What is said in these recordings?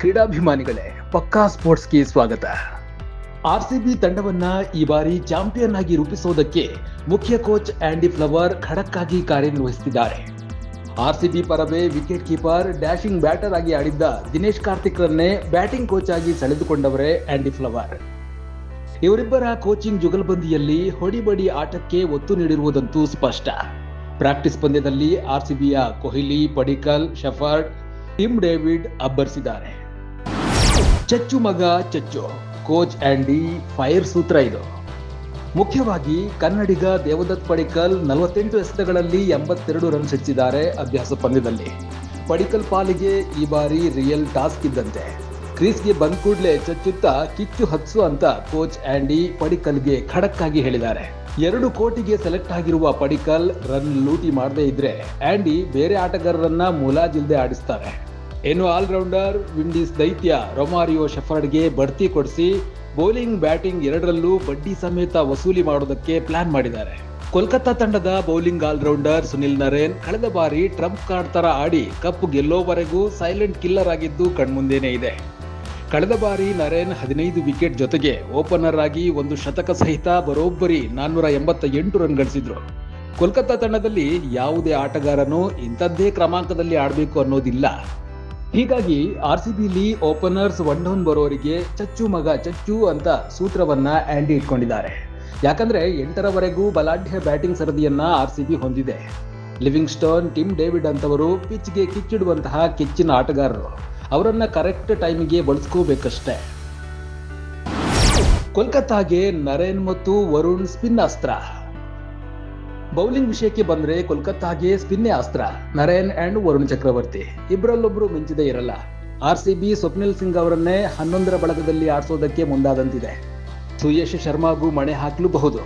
ಕ್ರೀಡಾಭಿಮಾನಿಗಳೇ, ಪಕ್ಕಾ ಸ್ಪೋರ್ಟ್ಸ್ಗೆ ಸ್ವಾಗತ. R C B ತಂಡವನ್ನ ಈ ಬಾರಿ ಚಾಂಪಿಯನ್ ಆಗಿ ರೂಪಿಸೋದಕ್ಕೆ ಮುಖ್ಯ ಕೋಚ್ ಆಂಡಿ ಫ್ಲವರ್ ಖಡಕ್ ಆಗಿ ಕಾರ್ಯನಿರ್ವಹಿಸುತ್ತಿದ್ದಾರೆ ಬಿ ಪರವೇ ವಿಕೆಟ್ ಕೀಪರ್, ಡ್ಯಾಶಿಂಗ್ ಬ್ಯಾಟರ್ ಆಗಿ ಆಡಿದ್ದ ದಿನೇಶ್ ಕಾರ್ತಿಕ್ ರನ್ನೇ ಬ್ಯಾಟಿಂಗ್ ಕೋಚ್ ಆಗಿ ಸೆಳೆದುಕೊಂಡವರೇ ಆಂಡಿ ಫ್ಲವರ್. ಇವರಿಬ್ಬರ ಕೋಚಿಂಗ್ ಜುಗಲ್ಬಂದಿಯಲ್ಲಿ ಹೊಡಿಬಡಿ ಆಟಕ್ಕೆ ಒತ್ತು ನೀಡಿರುವುದಂತೂ ಸ್ಪಷ್ಟ. ಪ್ರಾಕ್ಟೀಸ್ ಪಂದ್ಯದಲ್ಲಿ R ಸಿಬಿಯ Kohli, Padikkal Shepherd Tim David ಅಬ್ಬರಿಸಿದ್ದಾರೆ. ಚಚ್ಚು ಮಗ ಚಚ್ಚು. ಕೋಚ್ ಆ್ಯಂಡಿ ಫೈರ್ ಸೂತ್ರ ಇದು. ಮುಖ್ಯವಾಗಿ ಕನ್ನಡಿಗ ದೇವದತ್ ಪಡಿಕಲ್ ನಲವತ್ತೆಂಟು ಎಸೆತಗಳಲ್ಲಿ ಎಂಬತ್ತೆರಡು ರನ್ ಹೆಚ್ಚಿದ್ದಾರೆ ಅಭ್ಯಾಸ ಪಂದ್ಯದಲ್ಲಿ. ಪಡಿಕಲ್ ಪಾಲಿಗೆ ಈ ಬಾರಿ ರಿಯಲ್ ಟಾಸ್ಕ್ ಇದ್ದಂತೆ. ಕ್ರೀಸ್ಗೆ ಬಂದ ಕೂಡಲೇ ಚಚ್ಚುತ್ತಾ ಕಿಚ್ಚು ಹತ್ಸು ಅಂತ ಕೋಚ್ ಆ್ಯಂಡಿ ಪಡಿಕಲ್ಗೆ ಖಡಕ್ ಆಗಿ ಹೇಳಿದ್ದಾರೆ. ಎರಡು ಕೋಟಿಗೆ ಸೆಲೆಕ್ಟ್ ಆಗಿರುವ ಪಡಿಕಲ್ ರನ್ ಲೂಟಿ ಮಾಡದೇ ಇದ್ರೆ ಆ್ಯಂಡಿ ಬೇರೆ ಆಟಗಾರರನ್ನ ಮುಲಾಜಿಲ್ದೆ ಆಡಿಸ್ತಾರೆ. ಇನ್ನು ಆಲ್ರೌಂಡರ್ ವಿಂಡೀಸ್ ದೈತ್ಯ ರೊಮಾರಿಯೋ ಶೆಫರ್ಡ್ಗೆ ಬಡ್ತಿ ಕೊಡಿಸಿ ಬೌಲಿಂಗ್, ಬ್ಯಾಟಿಂಗ್ ಎರಡರಲ್ಲೂ ಬಡ್ಡಿ ಸಮೇತ ವಸೂಲಿ ಮಾಡೋದಕ್ಕೆ ಪ್ಲಾನ್ ಮಾಡಿದ್ದಾರೆ. ಕೋಲ್ಕತ್ತಾ ತಂಡದ ಬೌಲಿಂಗ್ ಆಲ್ರೌಂಡರ್ ಸುನಿಲ್ ನರೇನ್ ಕಳೆದ ಬಾರಿ ಟ್ರಂಪ್ ಕಾರ್ಡ್ ತರ ಆಡಿ ಕಪ್ ಗೆಲ್ಲೋವರೆಗೂ ಸೈಲೆಂಟ್ ಕಿಲ್ಲರ್ ಆಗಿದ್ದು ಕಣ್ಮುಂದೆನೇ ಇದೆ. ಕಳೆದ ಬಾರಿ ನರೇನ್ ಹದಿನೈದು ವಿಕೆಟ್ ಜೊತೆಗೆ ಓಪನರ್ ಆಗಿ ಒಂದು ಶತಕ ಸಹಿತ ಬರೋಬ್ಬರಿ ನಾನ್ನೂರ ಎಂಬತ್ತ ಎಂಟು ರನ್ ಗಳಿಸಿದ್ರು. ಕೋಲ್ಕತ್ತಾ ತಂಡದಲ್ಲಿ ಯಾವುದೇ ಆಟಗಾರನು ಇಂಥದ್ದೇ ಕ್ರಮಾಂಕದಲ್ಲಿ ಆಡಬೇಕು ಅನ್ನೋದಿಲ್ಲ. ಹೀಗಾಗಿ ಆರ್ ಸಿ ಬಿಲಿ ಓಪನರ್ಸ್ ಒನ್ ಡೌನ್ ಬರೋರಿಗೆ ಚಚ್ಚು ಮಗ ಚಚ್ಚು ಅಂತ ಸೂತ್ರವನ್ನ ಆಂಡಿ ಇಟ್ಕೊಂಡಿದ್ದಾರೆ. ಯಾಕಂದ್ರೆ ಎಂಟರವರೆಗೂ ಬಲಾಢ್ಯ ಬ್ಯಾಟಿಂಗ್ ಸರದಿಯನ್ನ ಆರ್ ಸಿ ಬಿ ಹೊಂದಿದೆ. ಲಿವಿಂಗ್ಸ್ಟೋನ್, ಟಿಮ್ ಡೇವಿಡ್ ಅಂತವರು ಪಿಚ್ಗೆ ಕಿಚ್ಚಿಡುವಂತಹ ಕಿಚ್ಚಿನ ಆಟಗಾರರು. ಅವರನ್ನ ಕರೆಕ್ಟ್ ಟೈಮಿಗೆ ಬಳಸ್ಕೋಬೇಕಷ್ಟೆ. ಕೋಲ್ಕತ್ತಾಗೆ ನರೇನ್ ಮತ್ತು ವರುಣ್ ಸ್ಪಿನ್ ಅಸ್ತ್ರ. ಬೌಲಿಂಗ್ ವಿಷಯಕ್ಕೆ ಬಂದ್ರೆ ಕೋಲ್ಕತ್ತಾಗೆ ಸ್ಪಿನ್ನೇ ಅಸ್ತ್ರ. Narine and Varun Chakravarthy. ಇಬ್ಬರಲ್ಲೊಬ್ರು ಮಿಂಚದೇ ಇರಲ್ಲ. R C B Swapnil Singh ಅವರನ್ನೇ ಹನ್ನೊಂದರ ಬಳಗದಲ್ಲಿ ಆಡಿಸೋದಕ್ಕೆ ಮುಂದಾದಂತಿದೆ. ಸುಯಶ್ ಶರ್ಮಾಗೂ ಮಣೆ ಹಾಕಲೂಬಹುದು.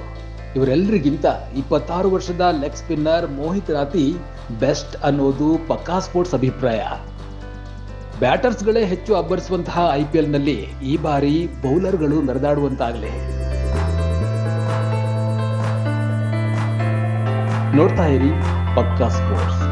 ಇವರೆಲ್ಲರಿಗಿಂತ ಇಪ್ಪತ್ತಾರು ವರ್ಷದ leg spinner Mohit Rathi best ಅನ್ನೋದು ಪಕ್ಕಾ ಸ್ಪೋರ್ಟ್ಸ್ ಅಭಿಪ್ರಾಯ. ಬ್ಯಾಟರ್ಸ್ಗಳೇ ಹೆಚ್ಚು ಅಬ್ಬರಿಸುವಂತಹ ಐ ಪಿ ನಲ್ಲಿ ಈ ಬಾರಿ ಬೌಲರ್ಗಳು ಮೆರೆದಾಡುವಂತಾಗಲಿ ನೋಡ್ತಾ ಇರಿ ಪಕ್ಕಾ ಸ್ಪೋರ್ಟ್ಸ್